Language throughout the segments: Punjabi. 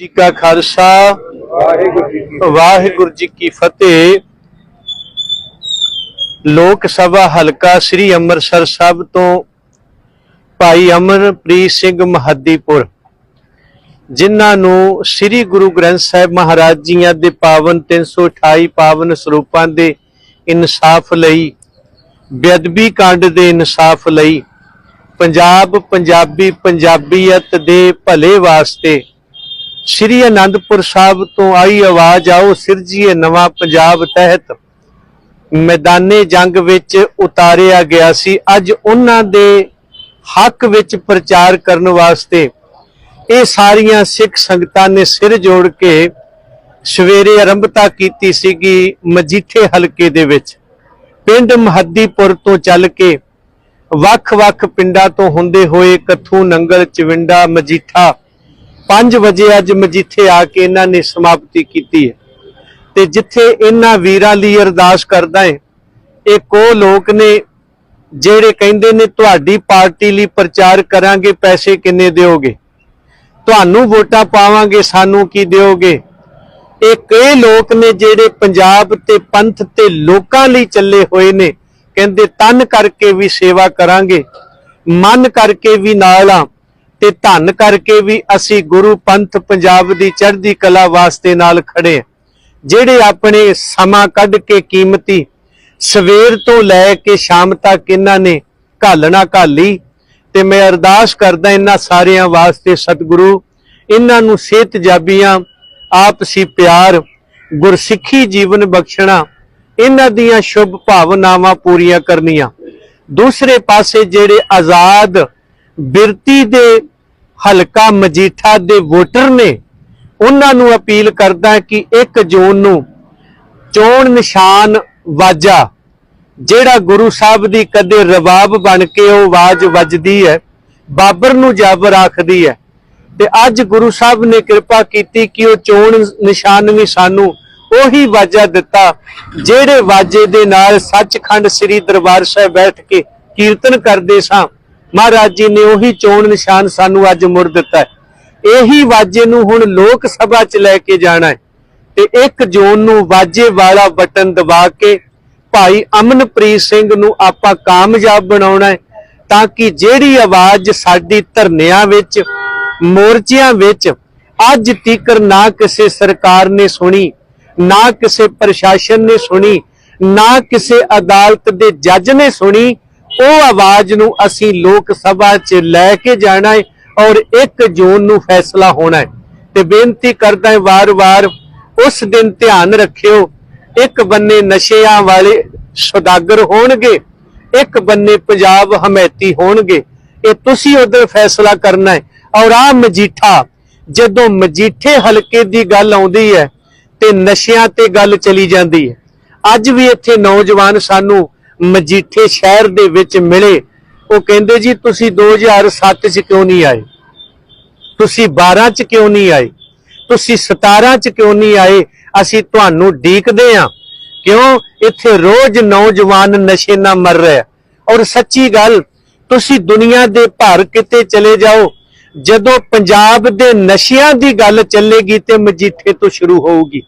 ਜੀ ਕਾ ਖਾਲਸਾ। ਵਾਹਿਗੁਰੂ ਜੀ ਕੀ ਫਤਿਹ। ਲੋਕ ਸਭਾ ਹਲਕਾ ਸ੍ਰੀ ਅੰਮ੍ਰਿਤਸਰ ਸਾਹਿਬ ਤੋਂ ਭਾਈ ਅਮਰਪ੍ਰੀਤ ਸਿੰਘ ਮਹੱਦੀਪੁਰ ਜਿਨ੍ਹਾਂ ਨੂੰ ਸ੍ਰੀ ਗੁਰੂ ਗ੍ਰੰਥ ਸਾਹਿਬ ਮਹਾਰਾਜ ਜੀਆਂ ਦੇ ਪਾਵਨ 328 ਪਾਵਨ ਸਰੂਪਾਂ ਦੇ ਇਨਸਾਫ ਲਈ ਬੇਅਦਬੀ ਕਾਂਡ ਦੇ ਇਨਸਾਫ ਲਈ ਪੰਜਾਬ ਪੰਜਾਬੀ ਪੰਜਾਬੀਅਤ ਦੇ ਭਲੇ ਵਾਸਤੇ ਸ਼੍ਰੀ ਅਨੰਦਪੁਰ ਸਾਹਿਬ ਤੋਂ ਆਈ ਆਵਾਜ਼, ਆਓ ਸਿਰਜੀਏ ਨਵਾਂ ਪੰਜਾਬ ਤਹਿਤ। ਮੈਦਾਨੇ ਜੰਗ ਵਿੱਚ ਉਤਾਰਿਆ ਗਿਆ ਸੀ। ਅੱਜ ਉਹਨਾਂ ਦੇ ਹੱਕ ਵਿੱਚ ਪ੍ਰਚਾਰ ਕਰਨ ਵਾਸਤੇ ਇਹ ਸਾਰੀਆਂ ਸਿੱਖ ਸੰਗਤਾਂ ਨੇ ਸਿਰ ਜੋੜ ਕੇ ਸਵੇਰੇ ਆਰੰਭਤਾ ਕੀਤੀ ਸੀਗੀ ਮਜੀਠੇ ਹਲਕੇ ਦੇ ਵਿੱਚ। ਪਿੰਡ ਮਹੱਦੀਪੁਰ ਤੋਂ ਚੱਲ ਕੇ ਵੱਖ-ਵੱਖ ਪਿੰਡਾਂ ਤੋਂ ਹੁੰਦੇ ਹੋਏ ਕੱਥੂ, ਨੰਗਲ, ਚਵਿੰਡਾ, ਮਜੀਠਾ 5 ਵਜੇ ਅੱਜ ਮਜੀਠੇ ਆ ਕੇ ਇਹਨਾਂ ਨੇ ਸਮਾਪਤੀ ਕੀਤੀ ਹੈ। ਤੇ ਜਿੱਥੇ ਇਹਨਾਂ ਵੀਰਾਂ ਲਈ ਅਰਦਾਸ ਕਰਦਾ ਹੈ, ਇਹ ਕੋ ਲੋਕ ਨੇ ਜਿਹੜੇ ਕਹਿੰਦੇ ਨੇ, ਤੁਹਾਡੀ ਪਾਰਟੀ ਲਈ ਪ੍ਰਚਾਰ ਕਰਾਂਗੇ, ਪੈਸੇ ਕਿੰਨੇ ਦਿਓਗੇ? ਤੁਹਾਨੂੰ ਵੋਟਾਂ ਪਾਵਾਂਗੇ, ਸਾਨੂੰ ਕੀ ਦਿਓਗੇ? ਇਹ ਕਈ ਲੋਕ ਨੇ ਜਿਹੜੇ ਪੰਜਾਬ ਤੇ ਪੰਥ ਤੇ ਲੋਕਾਂ ਲਈ ਚੱਲੇ ਹੋਏ ਨੇ, ਕਹਿੰਦੇ, ਤਨ ਕਰਕੇ ਵੀ ਸੇਵਾ ਕਰਾਂਗੇ, ਮਨ ਕਰਕੇ ਵੀ ਨਾਲ ਆ। ਤੇ ਧਨ ਕਰਕੇ ਵੀ ਅਸੀਂ ਗੁਰੂ ਪੰਥ ਪੰਜਾਬ ਦੀ ਚੜ੍ਹਦੀ ਕਲਾ ਵਾਸਤੇ ਨਾਲ ਖੜੇ ਜਿਹੜੇ ਆਪਣੇ ਸਮਾਂ ਕੱਢ ਕੇ ਕੀਮਤੀ ਸਵੇਰ ਤੋਂ ਲੈ ਕੇ ਸ਼ਾਮ ਤੱਕ ਇਹਨਾਂ ਨੇ ਘਾਲਣਾ ਘਾਲੀ ਤੇ ਮੈਂ ਅਰਦਾਸ ਕਰਦਾ ਇਹਨਾਂ ਸਾਰਿਆਂ ਵਾਸਤੇ ਸਤਿਗੁਰੂ, ਇਹਨਾਂ ਨੂੰ ਸਿਹਤ ਜਾਬੀਆਂ ਆਪਸੀ ਪਿਆਰ, ਗੁਰਸਿੱਖੀ ਜੀਵਨ ਬਖਸ਼ਣਾ, ਇਹਨਾਂ ਦੀਆਂ ਸ਼ੁਭ ਭਾਵਨਾਵਾਂ ਪੂਰੀਆਂ ਕਰਨੀਆਂ। ਦੂਸਰੇ ਪਾਸੇ ਜਿਹੜੇ ਆਜ਼ਾਦ ਬਿਰਤੀ ਦੇ ਹਲਕਾ ਮਜੀਠਾ ਦੇ ਵੋਟਰ ਨੇ ਉਹਨਾਂ ਨੂੰ ਅਪੀਲ ਕਰਦਾ ਕਿ 1 ਜੂਨ ਨੂੰ ਚੋਣ ਨਿਸ਼ਾਨ ਵਾਜਾ, ਜਿਹੜਾ ਗੁਰੂ ਸਾਹਿਬ ਦੀ ਕਦੇ ਰਬਾਬ ਬਣ ਕੇ ਉਹ ਆਵਾਜ਼ ਵੱਜਦੀ ਹੈ, ਬਾਬਰ ਨੂੰ ਜਾਬਰ ਆਖਦੀ ਹੈ। ਤੇ ਅੱਜ ਗੁਰੂ ਸਾਹਿਬ ਨੇ ਕਿਰਪਾ ਕੀਤੀ ਕਿ ਉਹ ਚੋਣ ਨਿਸ਼ਾਨ ਵੀ ਸਾਨੂੰ ਉਹੀ ਵਾਜਾ ਦਿੱਤਾ, ਜਿਹੜੇ ਵਾਜੇ ਦੇ ਨਾਲ ਸੱਚਖੰਡ ਸ੍ਰੀ ਦਰਬਾਰ ਸਾਹਿਬ ਬੈਠ ਕੇ ਕੀਰਤਨ ਕਰਦੇ ਸਾਂ। ਮਹਾਰਾਜ ਜੀ ਨੇ ਉਹੀ ਚੋਣ ਨਿਸ਼ਾਨ ਸਾਨੂੰ ਅੱਜ ਮੁੜ ਦਿੱਤਾ ਇਹੀ ਵਾਜੇ ਨੂੰ ਹੁਣ ਲੋਕ ਸਭਾ 'ਚ ਲੈ ਕੇ ਜਾਣਾ ਹੈ ਤੇ 1 ਜੂਨ ਨੂੰ ਵਾਜੇ ਵਾਲਾ ਬਟਨ ਦਬਾ ਕੇ ਭਾਈ ਅਮਨਪ੍ਰੀਤ ਸਿੰਘ ਨੂੰ ਆਪਾਂ ਕਾਮਯਾਬ ਬਣਾਉਣਾ ਹੈ ਤਾਂ ਕਿ ਜਿਹੜੀ ਆਵਾਜ਼ ਸਾਡੀ ਧਰਨਿਆਂ ਵਿੱਚ, ਮੋਰਚਿਆਂ ਵਿੱਚ ਅੱਜ ਤੀਕਰ ਨਾ ਕਿਸੇ ਸਰਕਾਰ ਨੇ ਸੁਣੀ, ਨਾ ਕਿਸੇ ਪ੍ਰਸ਼ਾਸਨ ਨੇ ਸੁਣੀ, ਨਾ ਕਿਸੇ ਅਦਾਲਤ ਦੇ ਜੱਜ ਨੇ ਸੁਣੀ ਉਹ ਆਵਾਜ਼ ਨੂੰ ਅਸੀਂ ਲੋਕ ਸਭਾ 'ਚ ਲੈ ਕੇ ਜਾਣਾ ਹੈ ਔਰ 1 ਜੂਨ ਨੂੰ ਫੈਸਲਾ ਹੋਣਾ ਹੈ। ਤੇ ਬੇਨਤੀ ਕਰਦਾ ਹੈ ਵਾਰ-ਵਾਰ ਉਸ ਦਿਨ ਧਿਆਨ ਰੱਖਿਓ, ਇੱਕ ਬੰਨੇ ਨਸ਼ਿਆਂ ਵਾਲੇ ਸੁਦਾਗਰ ਹੋਣਗੇ, ਇੱਕ ਬੰਨੇ ਪੰਜਾਬ ਹਮੈਤੀ ਹੋਣਗੇ। ਇਹ ਤੁਸੀਂ ਉਧਰ ਫੈਸਲਾ ਕਰਨਾ ਹੈ। ਔਰ ਆ ਮਜੀਠਾ, ਜਦੋਂ ਮਜੀਠੇ ਹਲਕੇ ਦੀ ਗੱਲ ਆਉਂਦੀ ਹੈ ਤੇ ਨਸ਼ਿਆਂ ਤੇ ਗੱਲ ਚਲੀ ਜਾਂਦੀ ਹੈ। ਅੱਜ ਵੀ ਇੱਥੇ ਨੌਜਵਾਨ ਸਾਨੂੰ ਮਜੀਠੇ ਸ਼ਹਿਰ ਦੇ ਵਿੱਚ ਮਿਲੇ। ਉਹ ਕਹਿੰਦੇ ਜੀ, ਤੁਸੀਂ 2007 ਚ ਕਿਉਂ ਨਹੀਂ ਆਏ? ਤੁਸੀਂ 12 ਚ ਕਿਉਂ ਨਹੀਂ ਆਏ? ਤੁਸੀਂ 17 ਚ ਕਿਉਂ ਨਹੀਂ ਆਏ? ਅਸੀਂ ਤੁਹਾਨੂੰ ਢੀਕਦੇ ਆ। ਕਿਉਂ? ਇੱਥੇ ਰੋਜ਼ ਨੌਜਵਾਨ ਨਸ਼ੇ ਨਾਲ ਮਰ ਰਿਹਾ ਔਰ ਸੱਚੀ ਗੱਲ, ਤੁਸੀਂ ਦੁਨੀਆ ਦੇ ਭਰ ਕਿਤੇ ਚਲੇ ਜਾਓ। ਜਦੋਂ ਪੰਜਾਬ ਦੇ ਨਸ਼ਿਆਂ ਦੀ ਗੱਲ ਚੱਲੇਗੀ ਤੇ ਮਜੀਠੇ ਤੋਂ ਸ਼ੁਰੂ ਹੋਊਗੀ।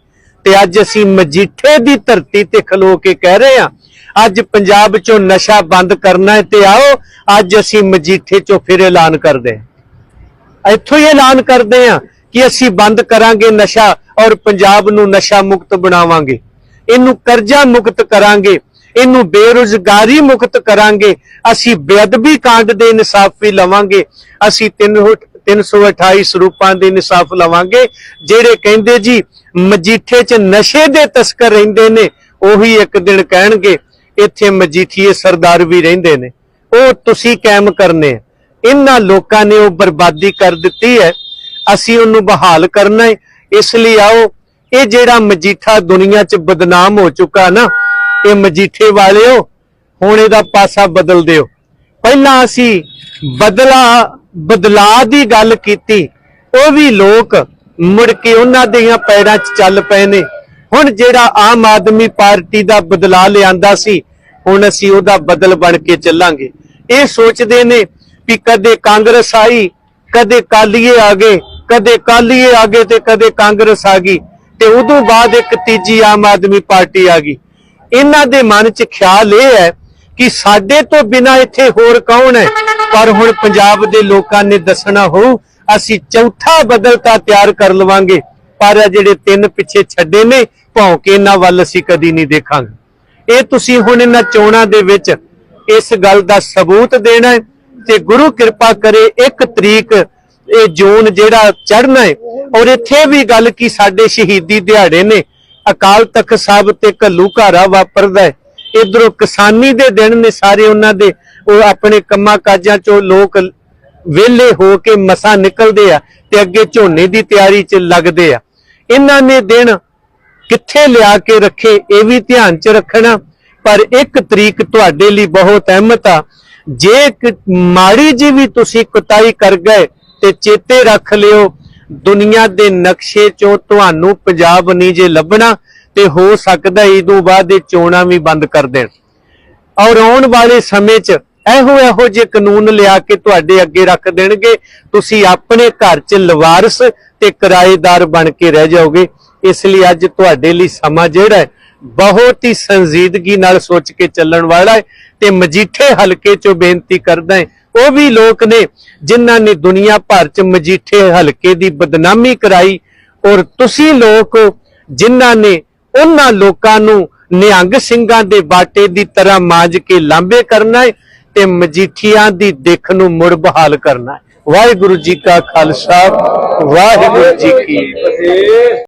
ਤੇ ਅੱਜ ਅਸੀਂ ਮਜੀਠੇ ਦੀ ਧਰਤੀ ਤੇ ਖਲੋ ਕੇ ਕਹਿ ਰਹੇ ਹਾਂ ਅੱਜ ਪੰਜਾਬ ਚੋਂ ਨਸ਼ਾ ਬੰਦ ਕਰਨਾ ਹੈ ਤੇ ਆਓ, ਅੱਜ ਅਸੀਂ ਮਜੀਠੇ ਚੋਂ ਫਿਰ ਐਲਾਨ ਕਰਦੇ ਹਾਂ। ਇੱਥੋਂ ਹੀ ਐਲਾਨ ਕਰਦੇ ਹਾਂ ਕਿ ਅਸੀਂ ਬੰਦ ਕਰਾਂਗੇ ਨਸ਼ਾ ਔਰ ਪੰਜਾਬ ਨੂੰ ਨਸ਼ਾ ਮੁਕਤ ਬਣਾਵਾਂਗੇ। ਇਹਨੂੰ ਕਰਜ਼ਾ ਮੁਕਤ ਕਰਾਂਗੇ, ਇਹਨੂੰ ਬੇਰੁਜ਼ਗਾਰੀ ਮੁਕਤ ਕਰਾਂਗੇ, ਅਸੀਂ ਬੇਅਦਬੀ ਕਾਂਡ ਦੇ ਇਨਸਾਫ ਵੀ ਲਵਾਂਗੇ, ਅਸੀਂ 328 ਸਰੂਪਾਂ ਦੇ ਇਨਸਾਫ ਲਵਾਂਗੇ, ਜਿਹੜੇ ਕਹਿੰਦੇ ਜੀ ਮਜੀਠੇ 'ਚ ਨਸ਼ੇ ਦੇ ਤਸਕਰ ਰਹਿੰਦੇ ਨੇ, ਉਹੀ ਇੱਕ ਦਿਨ ਕਹਿਣਗੇ ਇੱਥੇ ਮਜੀਠੀਏ ਸਰਦਾਰ ਵੀ ਰਹਿੰਦੇ ਨੇ। ਉਹ ਤੁਸੀਂ ਕਾਇਮ ਕਰਨੇ ਇਹਨਾਂ ਲੋਕਾਂ ਨੇ ਉਹ ਬਰਬਾਦੀ ਕਰ ਦਿੱਤੀ ਹੈ। ਅਸੀਂ ਉਹਨੂੰ ਬਹਾਲ ਕਰਨਾ ਹੈ। ਇਸ ਲਈ ਆਓ, ਇਹ ਜਿਹੜਾ ਮਜੀਠਾ ਦੁਨੀਆ 'ਚ ਬਦਨਾਮ ਹੋ ਚੁੱਕਾ ਨਾ, ਇਹ ਮਜੀਠੇ ਵਾਲਿਓ, ਹੁਣ ਇਹਦਾ ਪਾਸਾ ਬਦਲ ਦਿਓ। ਪਹਿਲਾਂ ਅਸੀਂ ਬਦਲਾ ਬਦਲਾ ਦੀ ਗੱਲ ਕੀਤੀ। ਉਹ ਵੀ ਲੋਕ ਮੁੜ ਕੇ ਉਹਨਾਂ ਦੀਆਂ ਪੈਰਾਂ 'ਚ ਚੱਲ ਪਏ ਨੇ। ਹੁਣ ਜਿਹੜਾ ਆਮ ਆਦਮੀ ਪਾਰਟੀ ਦਾ ਬਦਲਾ ਲਿਆਂਦਾ ਸੀ, ਹੁਣ ਅਸੀਂ ਉਹਦਾ ਬਦਲ ਬਣ ਕੇ ਚੱਲਾਂਗੇ। ਇਹ ਸੋਚਦੇ ਨੇ ਵੀ ਕਦੇ ਕਾਂਗਰਸ ਆਈ, ਕਦੇ ਕਾਲੀਏ ਆ ਗਏ, ਕਦੇ ਕਾਲੀਏ ਆ ਗਏ ਤੇ ਕਦੇ ਕਾਂਗਰਸ ਆ ਗਈ ਤੇ ਉਦੋਂ ਬਾਅਦ ਇੱਕ ਤੀਜੀ ਆਮ ਆਦਮੀ ਪਾਰਟੀ ਆ ਗਈ। ਇਹਨਾਂ ਦੇ ਮਨ 'ਚ ਖਿਆਲ ਇਹ ਹੈ ਕਿ ਸਾਡੇ ਤੋਂ ਬਿਨਾ ਇੱਥੇ ਹੋਰ ਕੌਣ ਹੈ? ਪਰ ਹੁਣ ਪੰਜਾਬ ਦੇ ਲੋਕਾਂ ਨੇ ਦੱਸਣਾ ਹੋਊ, ਅਸੀਂ ਚੌਥਾ ਬਦਲ ਤਾਂ ਤਿਆਰ ਕਰ ਲਵਾਂਗੇ। ਪਰ ਜਿਹੜੇ ਤਿੰਨ ਪਿੱਛੇ ਛੱਡੇ ਨੇ ਭੌਂਕੇ ਇਹਨਾਂ ਵੱਲ ਅਸੀਂ ਕਦੀ ਨਹੀਂ ਦੇਖਾਂਗੇ। ਇਹ ਤੁਸੀਂ ਹੁਣ ਇਹਨਾਂ ਚੋਣਾਂ ਦੇ ਵਿੱਚ ਇਸ ਗੱਲ ਦਾ ਸਬੂਤ ਦੇਣਾ ਤੇ ਗੁਰੂ ਕਿਰਪਾ ਕਰੇ ਇੱਕ ਤਰੀਕ ਇਹ ਜੂਨ ਜਿਹੜਾ ਚੜ੍ਹਨਾ ਹੈ, ਔਰ ਇੱਥੇ ਵੀ ਗੱਲ ਕੀ ਸਾਡੇ ਸ਼ਹੀਦੀ ਦਿਹਾੜੇ ਨੇ। ਅਕਾਲ ਤਖਤ ਸਾਹਿਬ ਤੇ ਘੱਲੂ ਘਾਰਾ ਵਾਪਰਦਾ ਹੈ। ਇਧਰੋਂ ਕਿਸਾਨੀ ਦੇ ਦਿਨ ਨੇ ਸਾਰੇ ਉਹਨਾਂ ਦੇ। ਉਹ ਆਪਣੇ ਕੰਮਾਂ ਕਾਜਾਂ ਚੋਂ ਲੋਕ ਵਿਹਲੇ ਹੋ ਕੇ ਮਸਾਂ ਨਿਕਲਦੇ ਆ ਤੇ ਅੱਗੇ ਝੋਨੇ ਦੀ ਤਿਆਰੀ 'ਚ ਲੱਗਦੇ ਆ। ਇਹਨਾਂ ਨੇ ਦਿਨ ਕਿੱਥੇ ਲਿਆ ਕੇ ਰੱਖੇ ਇਹ ਵੀ ਧਿਆਨ 'ਚ ਰੱਖਣਾ। ਪਰ ਇੱਕ ਤਰੀਕ ਤੁਹਾਡੇ ਲਈ ਬਹੁਤ ਅਹਿਮਤ ਆ। ਜੇ ਮਾੜੀ ਜੀ ਵੀ ਤੁਸੀਂ ਕੁਤਾਈ ਕਰ ਗਏ ਤੇ ਚੇਤੇ ਰੱਖ ਲਿਓ, ਦੁਨੀਆ ਦੇ ਨਕਸ਼ੇ 'ਚੋਂ ਤੁਹਾਨੂੰ ਪੰਜਾਬ ਨਹੀਂ ਜੇ ਲੱਭਣਾ, ਤੇ ਹੋ ਸਕਦਾ ਇਹ ਤੋਂ ਬਾਅਦ ਇਹ ਚੋਣਾਂ ਵੀ ਬੰਦ ਕਰ ਦੇਣ। ਔਰ ਆਉਣ ਵਾਲੇ ਸਮੇਂ 'ਚ ਇਹੋ ਇਹੋ ਜਿਹੇ ਕਾਨੂੰਨ ਲਿਆ ਕੇ ਤੁਹਾਡੇ ਅੱਗੇ ਰੱਖ ਦੇਣਗੇ। ਤੁਸੀਂ ਆਪਣੇ ਘਰ 'ਚ ਲਵਾਰਸ ਤੇ ਕਿਰਾਏਦਾਰ ਬਣ ਕੇ ਰਹਿ ਜਾਓਗੇ। ਇਸ ਲਈ ਅੱਜ ਤੁਹਾਡੇ ਲਈ ਸਮਾਂ ਜਿਹੜਾ ਹੈ, ਬਹੁਤ ਹੀ ਸੰਜੀਦਗੀ ਨਾਲ ਸੋਚ ਕੇ ਚੱਲਣ ਵਾਲਾ ਹੈ ਤੇ ਮਜੀਠੇ ਹਲਕੇ 'ਚੋਂ ਬੇਨਤੀ ਕਰਦਾ ਹੈ, ਉਹ ਵੀ ਲੋਕ ਨੇ ਜਿਨ੍ਹਾਂ ਨੇ ਦੁਨੀਆ ਭਰ 'ਚ ਮਜੀਠੇ ਹਲਕੇ ਦੀ ਬਦਨਾਮੀ ਕਰਾਈ ਔਰ ਤੁਸੀਂ ਲੋਕ ਹੋ ਜਿਨ੍ਹਾਂ ਨੇ ਉਹਨਾਂ ਲੋਕਾਂ ਨੂੰ ਨਿਹੰਗ ਸਿੰਘਾਂ ਦੇ ਬਾਟੇ ਦੀ ਤਰ੍ਹਾਂ ਮਾਂਜ ਕੇ ਲਾਂਬੇ ਕਰਨਾ ਹੈ ਤੇ ਮਜੀਠੀਆਂ ਦੀ ਦਿੱਖ ਨੂੰ ਮੁੜ ਬਹਾਲ ਕਰਨਾ ਵਾਹਿਗੁਰੂ ਜੀ ਕਾ ਖਾਲਸਾ, ਵਾਹਿਗੁਰੂ ਜੀ ਕੀ